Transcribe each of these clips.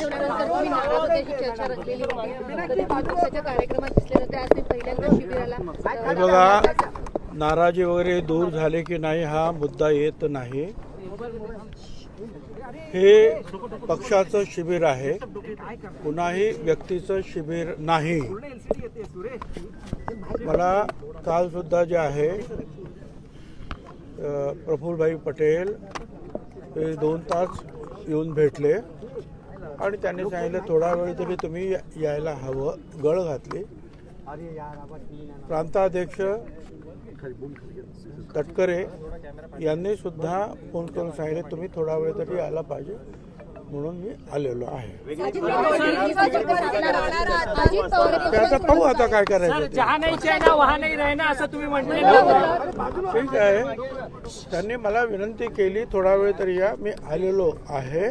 ठेवल्यानंतर तुम्ही चर्चा होती भाजपच्या कार्यक्रमात आज ते पहिल्यांदा शिबिराला बघा नाराजी वगैरे दूर झाले की नाही हा मुद्दा येत नाही. हे पक्षाचं शिबिर आहे. कुणाही व्यक्तीचं शिबिर नाही. मला काल सुद्धा जे आहे प्रफुलभाई पटेल हे दोन तास येऊन भेटले. आणि त्यांनी सांगितलं थोडा वेळ तरी तुम्ही यायला हवं. गळ घातली. प्रांताध्यक्ष तटकरे यांनी सुद्धा फोन करून सांगितले तुम्ही थोडा वेळ तरी यायला पाहिजे. म्हणून मी आलेलो आहे. ते आता पाहू आता काय करायचं ते. जहा नाही चायना वहा नाही रहना असं तुम्ही म्हटलं ठीक आहे. त्यांनी मला विनंती केली थोडा वेळ तरी या मी आलेलो आहे.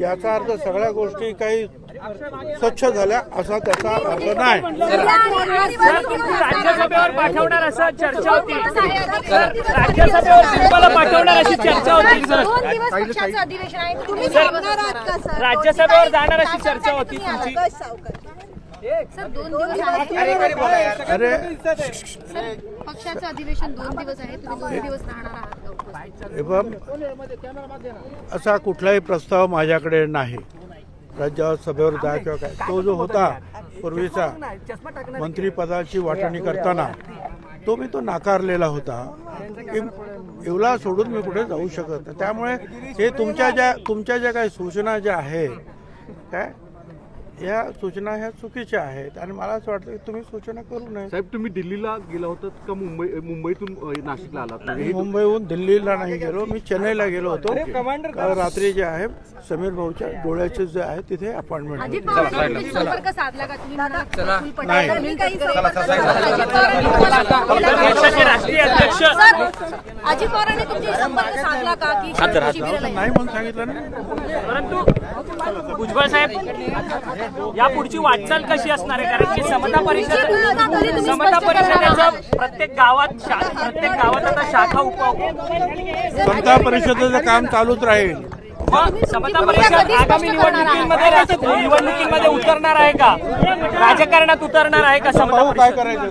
याचा अर्थ सगळ्या गोष्टी काही स्वच्छ झाल्या असा त्याचा अर्थ नाही. राज्यसभेवर पाठवणार असं चर्चा होती. राज्यसभेवर तुम्हाला पाठवणार अशी चर्चा होती सर. राज्यसभेवर जाणार अशी चर्चा होती तुमची? सर दोन दिवस आहे. अरे सर पक्षाचं अधिवेशन दोन दिवस आहे. तुम्ही दोन दिवस राहणार आहात का उपस्थित? हे बघ असा कुठलाही प्रस्ताव माझ्याकडे नाही. राज्य सभेवर जा किंवा काय. तो जो होता पूर्वीचा मंत्रिपदाची वाटणी करताना तो मी तो नाकारलेला होता. की एवढा सोडून मी कुठे जाऊ शकत नाही. त्यामुळे हे तुमच्या ज्या तुमच्या ज्या काही सूचना ज्या आहेत काय? या सूचना ह्या चुकीच्या आहेत. आणि मला असं वाटतं की तुम्ही सूचना करू नये. साहेब तुम्ही दिल्लीला गेला होतात का मुंबई मुंबईतून नाशिकला आलात? मी मुंबईहून दिल्लीला नाही गेलो. मी चेन्नईला गेलो होतो. रात्री जे आहे समीर भाऊच्या डोळ्याचे जे आहे तिथे अपॉइंटमेंट नाही. राष्ट्रीय अध्यक्ष. अजित पवारांनी तुमची संपर्क साधला का की नाही? म्हणून सांगितलं ना. परंतु भुजबळ साहेब या पुढची वाटचाल कशी असणार आहे? कारण की समता परिषद समता परिषदेचं प्रत्येक गावात प्रत्येक गावात आता शाखा उप समता परिषदेचं काम चालूच राहील. मग समता परिषद आगामी निवडणुकीमध्ये निवडणुकीमध्ये उतरणार आहे का? राजकारणात उतरणार आहे का समता काय करायचं